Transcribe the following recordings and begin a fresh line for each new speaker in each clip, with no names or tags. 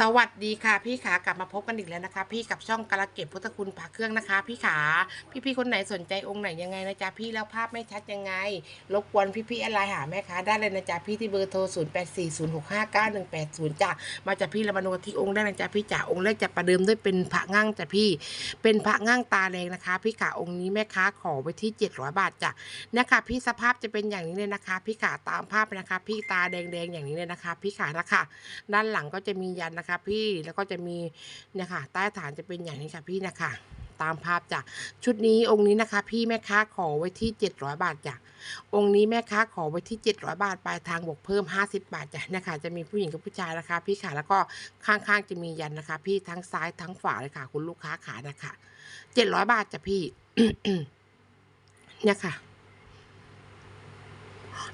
สวัสดีค่ะพี่ขากลับมาพบกันอีกแล้วนะคะ พี่กับช่องกระเก็บพุทธคุณผาเครื่องนะคะ พี่ขาพี่ๆคนไหนสนใจองค์ไหนยังไงนะจ๊ะพี่แล้วภาพไม่ชัดยังไงรบกวนพี่ๆแอดไลน์หาแม่ค้าได้เลยนะจ๊ะพี่ที่เบอร์โทร0 8 4 0 6 5 9 1 8 0จ้ะมาจากพี่ละมาโนที่องค์ได้นะจ๊ะพี่จ๋าองค์แรกจะประเดิมด้วยเป็นพระง่างจ้ะพี่ เป็นพระง่างตาแดงนะคะ พี่ขาองค์นี้แม่ค้าขอไว้ที่ 700 บาทจ้ะนะคะพี่สภาพจะเป็นอย่างนี้เลยนะคะ พี่ขาตามภาพเลยนะคะ พี่ตาแดงๆอย่างนี้เลยนะคะ พี่ขานะคะด้านหลังก็จะมียันนะคะพี่แล้วก็จะมีเนี่ยค่ะใต้ฐานจะเป็นอย่างนี้ค่ะพี่นะคะตามภาพจ้ะชุดนี้องค์นี้นะคะ พี่แม่ค้าขอไว้ที่ 700 บาทจ้ะองค์นี้แม่ค้าขอไว้ที่ 700 บาทปลายทางบวกเพิ่ม 50 บาทจ้ะนะคะจะมีผู้หญิงกับผู้ชายนะคะ พี่ขาแล้วก็ข้างๆจะมียันนะคะ พี่ทั้งซ้ายทั้งขวาเลยค่ะ คุณลูกค้าขานะคะ700 บาทจ้ะพี่เนี่ยค่ะ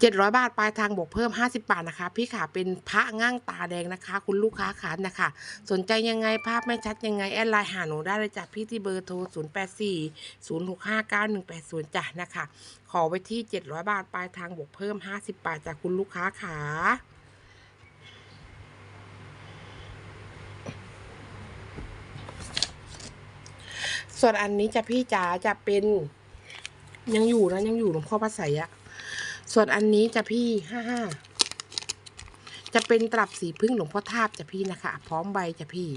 เจ็ดร้อยบาทปลายทางบวกเพิ่มห้าสิบาทนะคะ พี่ขาเป็นพระง่างตาแดงนะคะ คุณลูกค้าขานะคะ สนใจยังไงภาพไม่ชัดยังไง แอดไลน์หาหนูได้เลยจ้ะพี่ที่เบอร์โทร 0 8 4 0 6 5 9 1 8 0จ้ะนะคะ ขอไว้ที่ 700 บาทปลายทางบวกเพิ่ม 50 บาทจากคุณลูกค้าขาส่วนอันนี้จะพี่จ๋าจะเป็นยังอยู่นะยังอยู่หลวงพ่อพระไสยอะ ส่วนอันนี้จะพี่ห้าห้าจะเป็นตลับสีพึ่งหลวงพ่อทาบจะพี่นะคะ พร้อมใบจะพี่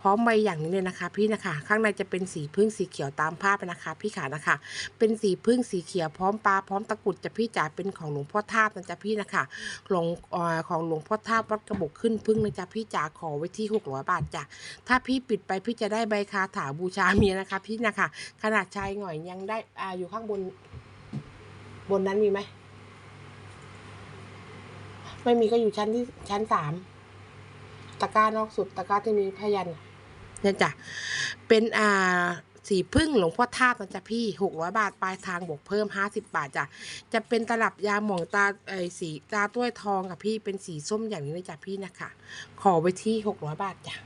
พร้อมใบอย่างนี้เลยนะคะ พี่นะคะ ข้างในจะเป็นสีพึ่งสีเขียวตามภาพนะคะ พี่ขานะคะ เป็นสีพึ่งสีเขียวพร้อมปลาพร้อมตะกรุดจะพี่จ๋าเป็นของหลวงพ่อทาบนะจ๊ะพี่นะคะหลวงออของหลวงพ่อทาบวัดกระบอกขึ้นพึ่งนะจ๊ะพี่จ๋าขอไว้ที่หกร้อยบาทจ้ะถ้าพี่ปิดไปพี่จะได้ใบคาถาบูชาเมียนะคะ พี่นะคะ ขนาดชายหน่อยยังได้ออยู่ข้างบน บนนั้นมีไหม ไม่มีก็อยู่ชั้นที่ชั้นสามตะกร้านอกสุดตะกร้าที่มีพยันเนี่ยจ้ะเป็นอ่าสีพึ่งหลวงพ่อทาบนะจ๊ะพี่หกร้อยบาทปลายทางบวกเพิ่มห้าสิบบาทจ้ะจะเป็นตลับยาหมองตาไอสีตาต้วยทองค่ะพี่เป็นสีส้มอย่างนี้เลยจ้ะพี่นะคะขอไว้ที่หกร้อยบาทจ้ะ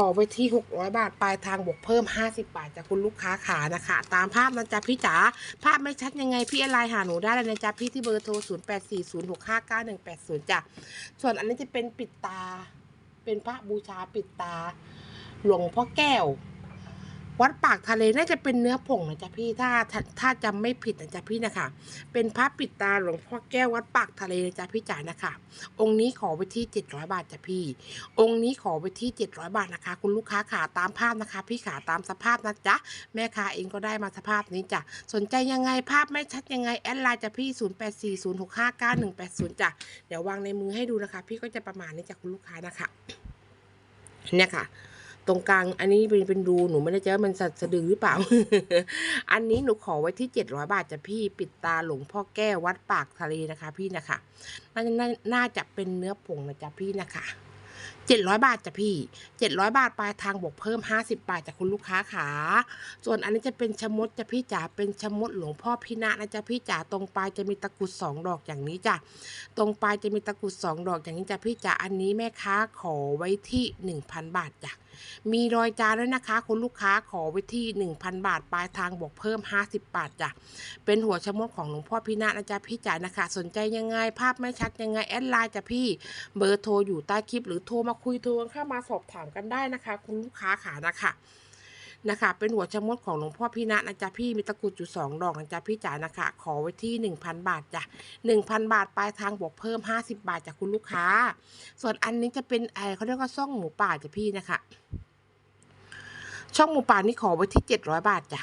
ขอไว้ที่ 600 บาท ปลายทางบวกเพิ่ม 50 บาทจากคุณลูกค้าขานะคะ ตามภาพนะจ๊ะพี่จ๋า ภาพไม่ชัดยังไงพี่อะไรหาหนูได้เลยนะจ๊ะพี่ที่เบอร์โทร 0 8 4 0 6 5 9 1 8 0จ้ะ ส่วนอันนี้จะเป็นปิดตา เป็นพระบูชาปิดตา หลวงพ่อแก้ว วัดปากทะเลน่าจะเป็นเนื้อผงนะจ๊ะพี่ถ้าถ้าถ้าจำไม่ผิดนะจ๊ะพี่นะคะ เป็นพระปิดตาหลวงพ่อแก้ววัดปากทะเลนะจ๊ะพี่จ๋านะคะ องค์นี้ขอไปที่ 700 บาทจ้ะพี่ องค์นี้ขอไปที่ 700 บาทนะคะ คุณลูกค้าขาตามภาพนะคะ พี่ขาตามสภาพนะจ๊ะแม่ค้าเองก็ได้มาสภาพนี้จ้ะสนใจยังไงภาพไม่ชัดยังไงแอดไลน์จะพี่ 0 8 4 0 6 5 9 1 8 0จ้ะเดี๋ยววางในมือให้ดูนะคะ พี่ก็จะประมาณนี้จากคุณลูกค้านะคะเนี่ยค่ะ ตรงกลางอันนี้เป็นเป็นรูหนูไม่ได้เจอมันสะสะดือหรือเปล่า อันนี้หนูขอไว้ที่700บาทจ้ะพี่ปิดตาหลวงพ่อแก้ววัดปากทะเลนะคะ พี่นะคะน่าน่าน่าจะเป็นเนื้อผงนะจ๊ะพี่นะคะเจ็ดร้อยบาทจ้ะพี่เจ็ดร้อยบาทปลายทางบวกเพิ่มห้าสิบาทจากคุณลูกค้าขาส่วนอันนี้จะเป็นชมดจ้ะพี่จ๋าเป็นชมดหลวงพ่อพี่นะนะจ๊ะพี่จ๋าตรงปลายจะมีตะกรุดสองดอกอย่างนี้จ้ะตรงปลายจะมีตะกรุดสองดอกอย่างนี้จ้ะพี่จ๋าอันนี้แม่ค้าขอไว้ที่หนึ่งพันบาทจ้ะ มีรอยจานด้วยนะคะ คุณลูกค้าขอไว้ที่หนึ่งพันบาท ปลายทางบวกเพิ่มห้าสิบาทจ้ะ เป็นหัวชมดของหลวงพ่อพี่นะนะจ๊ะพี่จ๋านะคะ สนใจยังไง ภาพไม่ชัดยังไง แอดไลน์จ้ะพี่ เบอร์โทรอยู่ใต้คลิป หรือโทรมาคุยโทรเข้ามาสอบถามกันได้นะคะ คุณลูกค้าขานะคะ นะคะ เป็นหัวชะมดของหลวงพ่อพี่นะนะจ๊ะพี่มีตะกรุดอยู่สองดอกนะจ๊ะพี่จ๋านะคะ ขอไว้ที่หนึ่งพันบาทจ้ะหนึ่งพันบาทปลายทางบวกเพิ่มห้าสิบาทจากคุณลูกค้า ส่วนอันนี้จะเป็นไอเขาเรียกว่าซ่องหมูป่าจ้ะพี่นะคะ ช่องหมูป่านี่ขอไว้ที่เจ็ดร้อยบาทจ้ะ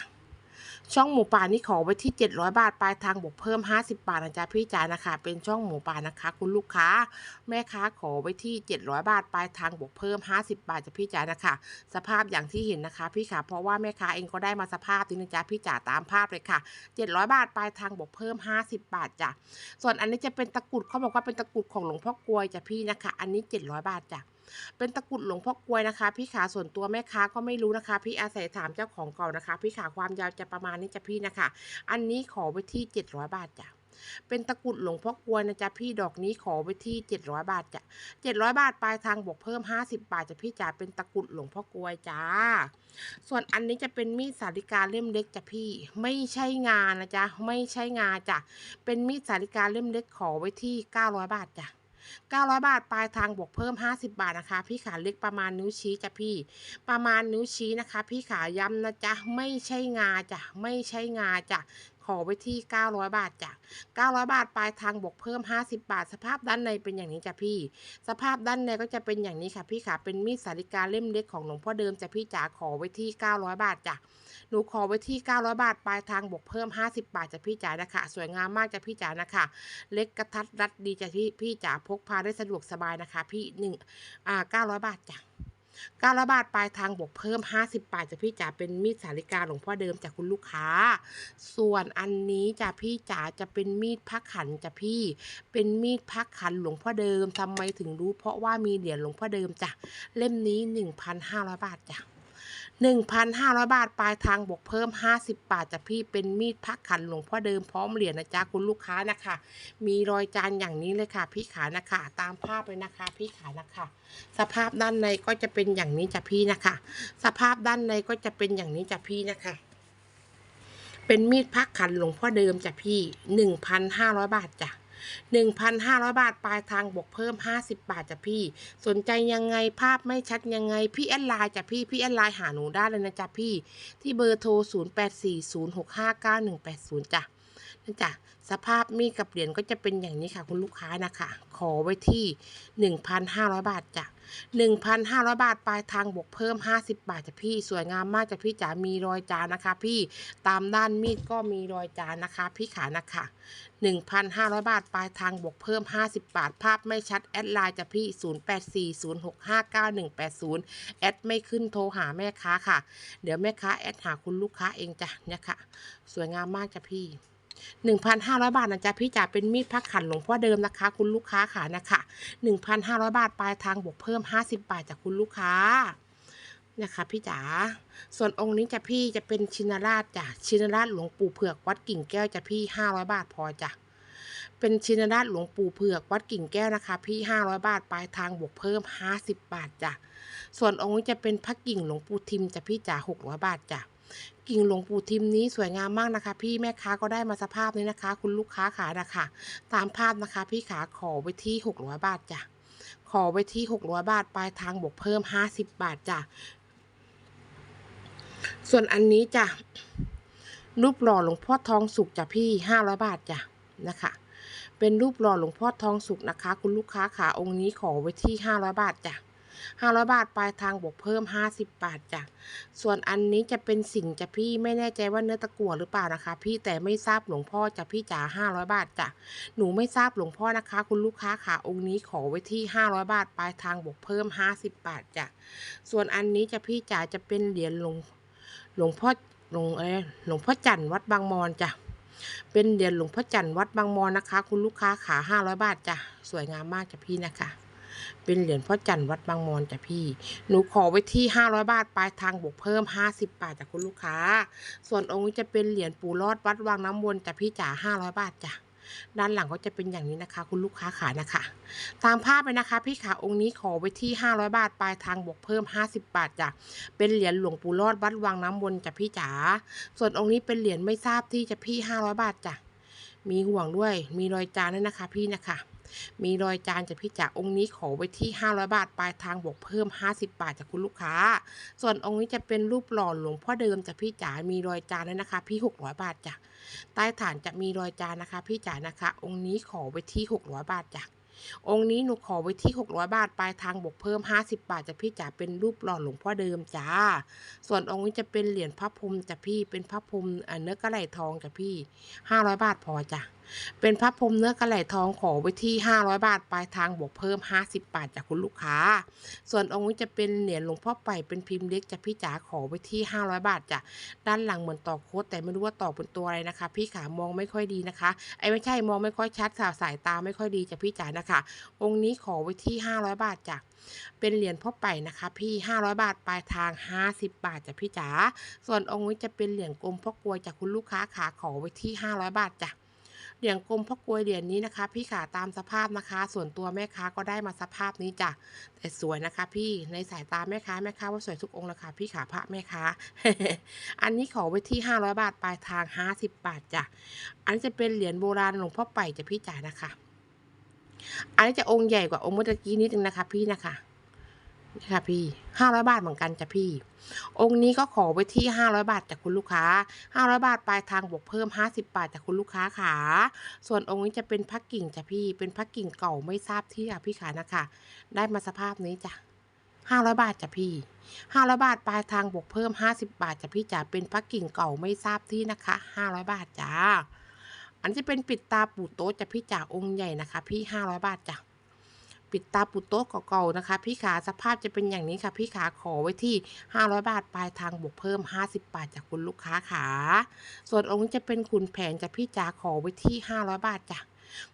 ช่องหมูป่านี่ขอไว้ที่ 700 บาท ปลายทางบวกเพิ่ม 50 บาทนะจ๊ะพี่จ๋านะคะ เป็นช่องหมูป่านะคะ คุณลูกค้า แม่ค้าขอไว้ที่ 700 บาท ปลายทางบวกเพิ่ม 50 บาทจ้ะพี่จ๋านะคะ สภาพอย่างที่เห็นนะคะ พี่ขาเพราะว่าแม่ค้าเองก็ได้มาสภาพนี้นะจ๊ะพี่จ๋าตามภาพเลยค่ะ 700 บาท ปลายทางบวกเพิ่ม 50 บาทจ้ะส่วนอันนี้จะเป็นตะกรุดเขาบอกว่าเป็นตะกรุดของหลวงพ่อกลวยจ้ะพี่นะคะ อันนี้ 700 บาทจ้ะ เป็นตะกุดหลวงพ่อกลวยนะคะ พี่ขาส่วนตัวแม่ค้าก็ไม่รู้นะคะ พี่อาศัยถามเจ้าของเก่านะคะ พี่ขาความยาวจะประมาณนี้จ้ะพี่นะคะ อันนี้ขอไว้ที่เจ็ดร้อยบาทจ้ะเป็นตะกุดหลวงพ่อกลวยนะจ๊ะพี่ดอกนี้ขอไว้ที่เจ็ดร้อยบาทจ้ะเจ็ดร้อยบาทปลายทางบวกเพิ่มห้าสิบบาทจ้ะพี่จ๋าเป็นตะกุดหลวงพ่อกลวยจ้า ส่วนอันนี้จะเป็นมีดสาริกาเล่มเล็กจ้ะพี่ ไม่ใช่งานนะจ๊ะไม่ใช่งานจ้ะเป็นมีดสาริกาเล่มเล็กขอไว้ที่เก้าร้อยบาทจ้ะ 900 บาทปลายทางบวกเพิ่ม 50 บาทนะคะ พี่ขาเล็กประมาณนิ้วชี้จ้ะพี่ ประมาณนิ้วชี้นะคะ พี่ขาย้ำนะจ๊ะไม่ใช่งาจ้ะไม่ใช่งาจ้ะ ขอไว้ที่ 900 บาทจ้ะ900 บาทปลายทางบวกเพิ่ม 50 บาท สภาพด้านในเป็นอย่างนี้จ้ะพี่ สภาพด้านในก็จะเป็นอย่างนี้ค่ะพี่ขาเป็นมีดสาริกาเล่มเล็กของหลวงพ่อเดิมจ้ะพี่จ๋าขอไว้ที่ 900 บาทจ้ะหนูขอไว้ที่ 900 บาทปลายทางบวกเพิ่ม 50 บาทจ้ะพี่จ๋านะคะ สวยงามมากจ้ะพี่จ๋านะคะ เล็กกระทัดรัดดีจ้ะพี่พี่จ๋าพกพาได้สะดวกสบายนะคะ พี่หนึ่งอ่า900 บาทจ้ะ การระบาทปลายทางบวกเพิ่ม 50บาทจะพี่จ๋าเป็นมีดสาริกาหลวงพ่อเดิมจากคุณลูกค้า ส่วนอันนี้จ้ะพี่จ๋าจะเป็นมีดพักขันจ้ะพี่ เป็นมีดพักขันหลวงพ่อเดิมทำไมถึงรู้ เพราะว่ามีเหรียญหลวงพ่อเดิมจ้ะเล่มนี้ 1,500 บาทจ้ะ 1,500 บาท ปลายทางบวกเพิ่ม 50 บาทจ้ะพี่เป็นมีดพักขันหลวงพ่อเดิมพร้อมเหรียญนะจ๊ะคุณลูกค้านะคะ มีรอยจานอย่างนี้เลยค่ะ พี่ขานะคะ ตามภาพเลยนะคะ พี่ขานะคะ สภาพด้านในก็จะเป็นอย่างนี้จ้ะพี่นะคะ สภาพด้านในก็จะเป็นอย่างนี้จ้ะพี่นะคะเป็นมีดพักขันหลวงพ่อเดิมจ้ะพี่ 1,500 บาทจ้ะ 1,500 บาทปลายทางบวกเพิ่ม 50 บาทจ้ะพี่ สนใจยังไงภาพไม่ชัดยังไง พี่แอดไลน์จ้ะพี่ พี่แอดไลน์หาหนูได้เลยนะจ๊ะพี่ ที่เบอร์โทร 0840659180 จ้ะนั่นจ้ะสภาพมีดกับเหรียญก็จะเป็นอย่างนี้ค่ะ คุณลูกค้านะคะ ขอไว้ที่ 1,500 บาทจ้ะ 1,500 บาทปลายทางบวกเพิ่ม 50 บาทจ้ะพี่สวยงามมากจ้ะพี่จ๋ามีรอยจานนะคะ พี่ตามด้านมีดก็มีรอยจานนะคะ พี่ขานะคะ1,500 บาทปลายทางบวกเพิ่ม 50 บาท ภาพไม่ชัด แอดไลน์จ้ะพี่ 0840659180 แอดไม่ขึ้นโทรหาแม่ค้าค่ะ เดี๋ยวแม่ค้าแอดหาคุณลูกค้าเองจ้ะเนี่ยค่ะ สวยงามมากจ้ะพี่ 1,500 บาทนะจ๊ะพี่จ๋าเป็นมีดพักขันหลวงพ่อเดิมนะคะ คุณลูกค้าค่ะนะคะ1,500 บาทปลายทางบวกเพิ่ม 50 บาทจากคุณลูกค้านะคะพี่จ๋า ส่วนองค์นี้จะพี่จะเป็นชินราชจ้ะชินราชหลวงปู่เผือกวัดกิ่งแก้วจะพี่500บาทพอจ้ะ เป็นชินราชหลวงปู่เผือกวัดกิ่งแก้วนะคะ พี่500บาทปลายทางบวกเพิ่ม50บาทจ้ะ ส่วนองค์นี้จะเป็นพระกิ่งหลวงปู่ทิมจะพี่จ๋า600บาทจ้ะ กิ่งหลวงปู่ทิมนี้สวยงามมากนะคะ พี่แม่ค้าก็ได้มาสภาพนี้นะคะ คุณลูกค้าขานะคะ ตามภาพนะคะ พี่ขาขอไว้ที่600บาทจ้ะขอไว้ที่600บาทปลายทางบวกเพิ่ม 50 บาทจ้ะส่วนอันนี้จ้ะรูปหล่อหลวงพ่อทองสุกจ้ะพี่ 500 บาทจ้ะนะคะ เป็นรูปหล่อหลวงพ่อทองสุกนะคะ คุณลูกค้าขาองค์นี้ขอไว้ที่ 500 บาทจ้ะ 500 บาทปลายทางบวกเพิ่ม 50 บาทจ้ะส่วนอันนี้จะเป็นสิ่งจะพี่ไม่แน่ใจว่าเนื้อตะกั่วหรือเปล่านะคะ พี่แต่ไม่ทราบหลวงพ่อจะพี่จ๋า500 บาทจ้ะหนูไม่ทราบหลวงพ่อนะคะ คุณลูกค้าค่ะองค์นี้ขอไว้ที่ 500 บาทปลายทางบวกเพิ่ม 50 บาทจ้ะส่วนอันนี้จะพี่จ๋าจะเป็นเหรียญหลวงหลวงพ่อหลวงอะไรหลวงพ่อจันทร์วัดบางมอนจ้ะเป็นเหรียญหลวงพ่อจันทร์วัดบางมอนนะคะ คุณลูกค้าขา500 บาทจ้ะสวยงามมากจ้ะพี่นะคะ เป็นเหรียญพ่อจันทร์วัดบางมอนจ้ะพี่ หนูขอไว้ที่ 500 บาทปลายทางบวกเพิ่ม 50 บาทจากคุณลูกค้า ส่วนองค์นี้จะเป็นเหรียญปู่รอดวัดวังน้ำวนจ้ะพี่จ๋า500 บาทจ้ะด้านหลังก็จะเป็นอย่างนี้นะคะ คุณลูกค้าขานะคะ ตามภาพเลยนะคะ พี่ขาองค์นี้ขอไว้ที่ 500 บาทปลายทางบวกเพิ่ม 50 บาทจ้ะเป็นเหรียญหลวงปู่รอดวัดวังน้ำวนจ้ะพี่จ๋าส่วนองค์นี้เป็นเหรียญไม่ทราบที่จะพี่ 500 บาทจ้ะมีห่วงด้วยมีรอยจานด้วยนะคะพี่นะคะ มีรอยจานจากพี่จ๋าองค์นี้ขอไว้ที่ 500 บาทปลายทางบวกเพิ่ม 50 บาทจากคุณลูกค้า ส่วนองค์นี้จะเป็นรูปหล่อหลวงพ่อเดิมจากพี่จ๋ามีรอยจานด้วยนะคะ พี่ 600 บาทจ้ะใต้ฐานจะมีรอยจานนะคะ พี่จ๋านะคะ องค์นี้ขอไว้ที่ 600 บาทจ้ะองค์นี้หนูขอไว้ที่ 600 บาท ปลายทางบวกเพิ่ม 50 บาทจากพี่จ๋าเป็นรูปหล่อหลวงพ่อเดิมจ้า ส่วนองค์นี้จะเป็นเหรียญพระพรหมจ้ะพี่เป็นพระพรหมเอ่อเนื้อกระไหลทองจ้ะพี่ 500 บาทพอจ้ะเป็นพระพรมเนื้อกระไหล่ทองขอไว้ที่ 500 บาทปลายทางบวกเพิ่ม 50 บาทจากคุณลูกค้า ส่วนองค์นี้จะเป็นเหรียญหลวงพ่อไปเป็นพิมพ์เล็กจ้ะพี่จ๋าขอไว้ที่ 500 บาทจ้ะด้านหลังเหมือนต่อโค้ดแต่ไม่รู้ว่าต่อเป็นตัวอะไรนะคะ พี่ขามองไม่ค่อยดีนะคะไอ้ไม่ใช่มองไม่ค่อยชัดสาวสายตาไม่ค่อยดีจ้ะพี่จ๋านะคะ องค์นี้ขอไว้ที่ 500 บาทจ้ะเป็นเหรียญพ่อไปนะคะ พี่ 500 บาทปลายทาง 50 บาทจ้ะพี่จ๋าส่วนองค์นี้จะเป็นเหรียญกลมพ่อกลวยจากคุณลูกค้าขาขอไว้ที่ 500 บาทจ้ะ เหรียญกลมพ่อกลวยเหรียญนี้นะคะ พี่ขาตามสภาพนะคะ ส่วนตัวแม่ค้าก็ได้มาสภาพนี้จ้ะแต่สวยนะคะ พี่ในสายตาแม่ค้าแม่ค้าว่าสวยทุกองค์เลยค่ะพี่ขาพระแม่ค้า อันนี้ขอไว้ที่ 500 บาทปลายทาง 50 บาทจ้ะอันนี้จะเป็นเหรียญโบราณหลวงพ่อไปจะพี่จ๋ายนะคะ อันนี้จะองค์ใหญ่กว่าองค์เมื่อกี้นิดนึงนะคะ พี่นะคะ นี่ค่ะพี่ห้าร้อยบาทเหมือนกันจ้ะพี่ องค์นี้ก็ขอไว้ที่ห้าร้อยบาทจากคุณลูกค้าห้าร้อยบาทปลายทางบวกเพิ่มห้าสิบบาทจากคุณลูกค้าขาส่วนองค์นี้จะเป็นพักกิ่งจ้ะพี่ เป็นพักกิ่งเก่าไม่ทราบที่ค่ะพี่ขานะคะ ได้มาสภาพนี้จ้ะห้าร้อยบาทจ้ะพี่ห้าร้อยบาทปลายทางบวกเพิ่มห้าสิบบาทจ้ะพี่จ๋าเป็นพักกิ่งเก่าไม่ทราบที่นะคะห้าร้อยบาทจ้าอันจะเป็นปิดตาปูโต๊ะจะพี่จ๋าองค์ใหญ่นะคะ พี่ห้าร้อยบาทจ้ะ ปิดตาปูโต๊ะเก่าๆนะคะ พี่ขาสภาพจะเป็นอย่างนี้ค่ะ พี่ขาขอไว้ที่ห้าร้อยบาทปลายทางบวกเพิ่มห้าสิบบาทจากคุณลูกค้าขาส่วนองค์นี้จะเป็นขุนแผนจะพี่จ๋าขอไว้ที่ห้าร้อยบาทจ้ะ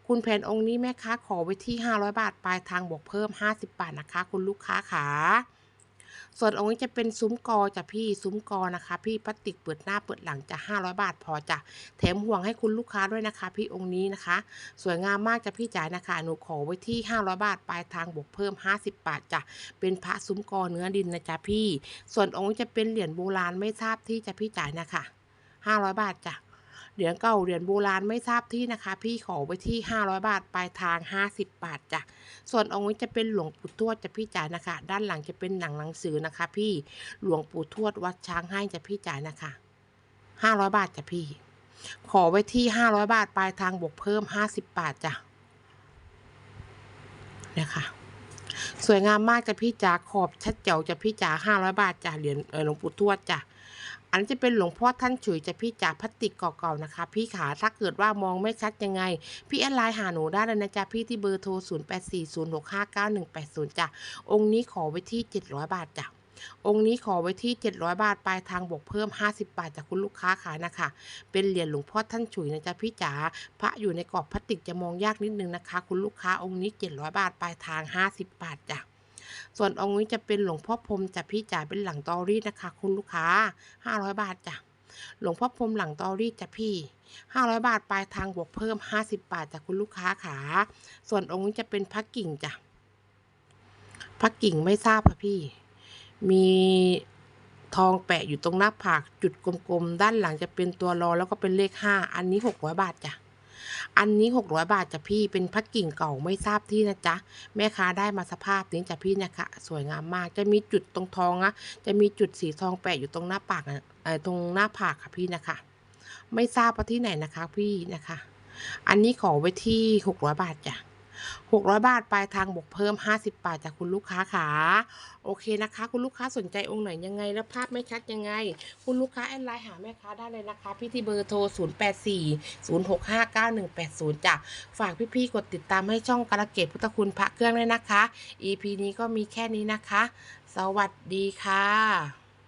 คุณแผนองค์นี้แม่ค้าขอไว้ที่ห้าร้อยบาทปลายทางบวกเพิ่มห้าสิบบาทนะคะ คุณลูกค้าขา ส่วนองค์นี้จะเป็นซุ้มกอจ้ะพี่ซุ้มกอนะคะ พี่พลาสติกเปิดหน้าเปิดหลังจะ500 บาทพอจ้ะแถมห่วงให้คุณลูกค้าด้วยนะคะ พี่องค์นี้นะคะ สวยงามมากจ้ะพี่จ๋านะคะหนูขอไว้ที่ 500 บาทปลายทางบวกเพิ่ม 50 บาทจ้ะเป็นพระซุ้มกอเนื้อดินนะจ๊ะพี่ ส่วนองค์จะเป็นเหรียญโบราณไม่ทราบที่จะพี่จ๋านะคะ500 บาทจ้ะ เหรียญเก่าเหรียญโบราณไม่ทราบที่นะคะ พี่ขอไว้ที่ 500 บาทปลายทาง 50 บาทจ้ะส่วนองค์นี้จะเป็นหลวงปู่ทวดจะพี่จ๋ายนะคะ ด้านหลังจะเป็นหนังหนังสือนะคะ พี่หลวงปู่ทวดวัดช้างให้จะพี่จ๋ายนะคะห้าร้อยบาทจ้ะพี่ ขอไว้ที่ห้าร้อยบาทปลายทางบวกเพิ่มห้าสิบบาทจ้ะนะคะสวยงามมากจ้ะพี่จ๋าขอบชัดเจ๋วจ้ะพี่จ๋าห้าร้อยบาทจ้ะเหรียญหลวงปู่ทวดจ้ะ อันจะเป็นหลวงพ่อท่านฉุยจะพี่จ๋าพลาสติกเก่าๆนะคะ พี่ขาถ้าเกิดว่ามองไม่ชัดยังไง พี่แอดไลน์หาหนูได้เลยนะจ๊ะพี่ที่เบอร์โทร 0 8 4 0 6 5 9 1 8 0จ้ะองค์นี้ขอไว้ที่ 700 บาทจ้ะองค์นี้ขอไว้ที่ 700 บาท ปลายทางบวกเพิ่ม 50 บาทจากคุณลูกค้าขานะคะ เป็นเหรียญหลวงพ่อท่านฉุยนะจ๊ะพี่จ๋า พระอยู่ในกรอบพลาสติกจะมองยากนิดนึงนะคะ คุณลูกค้าองค์นี้ 700 บาท ปลายทาง 50 บาทจ้ะ ส่วนองค์นี้จะเป็นหลวงพ่อพรมจะพี่จ๋ายเป็นหลังตอรี่นะคะ คุณลูกค้า 500 บาทจ้ะหลวงพ่อพรมหลังตอรี่จ้ะพี่ 500 บาทปลายทางบวกเพิ่ม 50 บาทจากคุณลูกค้าขา ส่วนองค์นี้จะเป็นพักกิ่งจ้ะพักกิ่งไม่ทราบค่ะพี่ มีทองแปะอยู่ตรงหน้าผากจุดกลมๆ ด้านหลังจะเป็นตัวรอแล้วก็เป็นเลข5อันนี้600บาทจ้ะ อันนี้ 600 บาทจ้ะพี่เป็นพักกิ่งเก่าไม่ทราบที่นะจ๊ะแม่ค้าได้มาสภาพนี้จ้ะพี่นะคะสวยงามมาก จะมีจุดตรงทองนะจะมีจุดสีทองแปะอยู่ตรงหน้าปากเอ่อตรงหน้าผากค่ะพี่นะคะ ไม่ทราบว่าที่ไหนนะคะพี่นะคะ อันนี้ขอไว้ที่หกร้อยบาทจ้ะ หกร้อยบาทปลายทางบวกเพิ่มห้าสิบาทจากคุณลูกค้าขาโอเคนะคะ คุณลูกค้าสนใจองค์ไหนยังไงแล้วภาพไม่ชัดยังไง คุณลูกค้าแอดไลน์หาแม่ค้าได้เลยนะคะ พี่ที่เบอร์โทร 0 8 4 0 6 5 9 1 8 0จ้ะฝากพี่ๆกดติดตามให้ช่องกระเกตพุทธคุณพระเครื่องด้วยนะคะ EP นี้ก็มีแค่นี้นะคะ สวัสดีค่ะ